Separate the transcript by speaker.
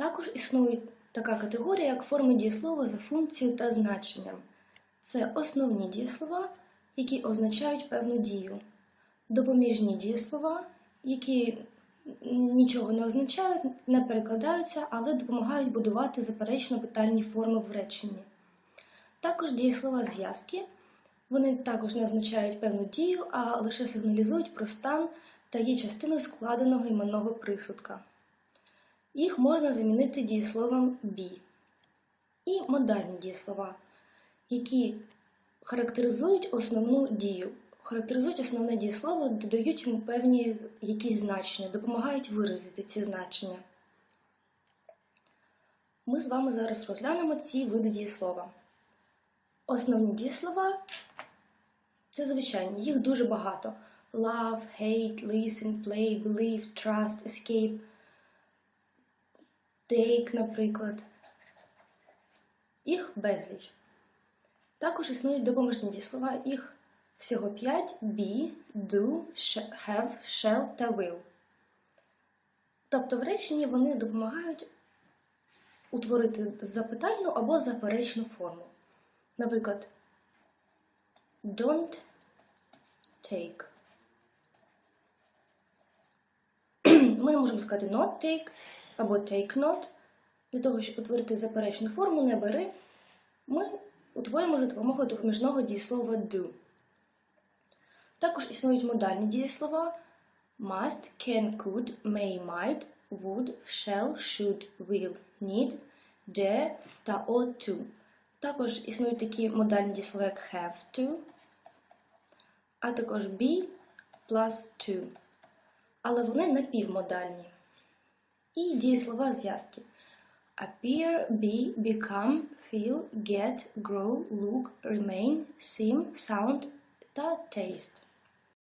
Speaker 1: Також існує така категорія, як форми дієслова за функцією та значенням. Це основні дієслова, які означають певну дію, допоміжні дієслова, які нічого не означають, не перекладаються, але допомагають будувати заперечно-питальні форми в реченні. Також дієслова зв'язки. Вони також не означають певну дію, а лише сигналізують про стан та є частиною складеного іменного присудка. Їх можна замінити дієсловом be. І модальні дієслова, які характеризують основну дію, характеризують основне дієслово, додають йому певні якісь значення, допомагають виразити ці значення. Ми з вами зараз розглянемо ці види дієслова. Основні дієслова це звичайні, їх дуже багато: love, hate, listen, play, believe, trust, escape, take, наприклад. Їх безліч. Також існують допоможні дієслова, їх всього 5: be, do, have, shall та will. Тобто в реченні вони допомагають утворити запитальну або заперечну форму. Наприклад, don't take. Ми не можемо сказати not take або take not. Для того, щоб утворити заперечну форму не бери, ми утворюємо за допомогою допоміжного дієслова do. Також існують модальні дієслова must, can, could, may, might, would, shall, should, will, need, dare та ought to. Також існують такі модальні дієслова, як have to, а також be plus to. Але вони напівмодальні. І дієслова зв'язки. Appear, be, become, feel, get, grow, look, remain, seem, sound та taste.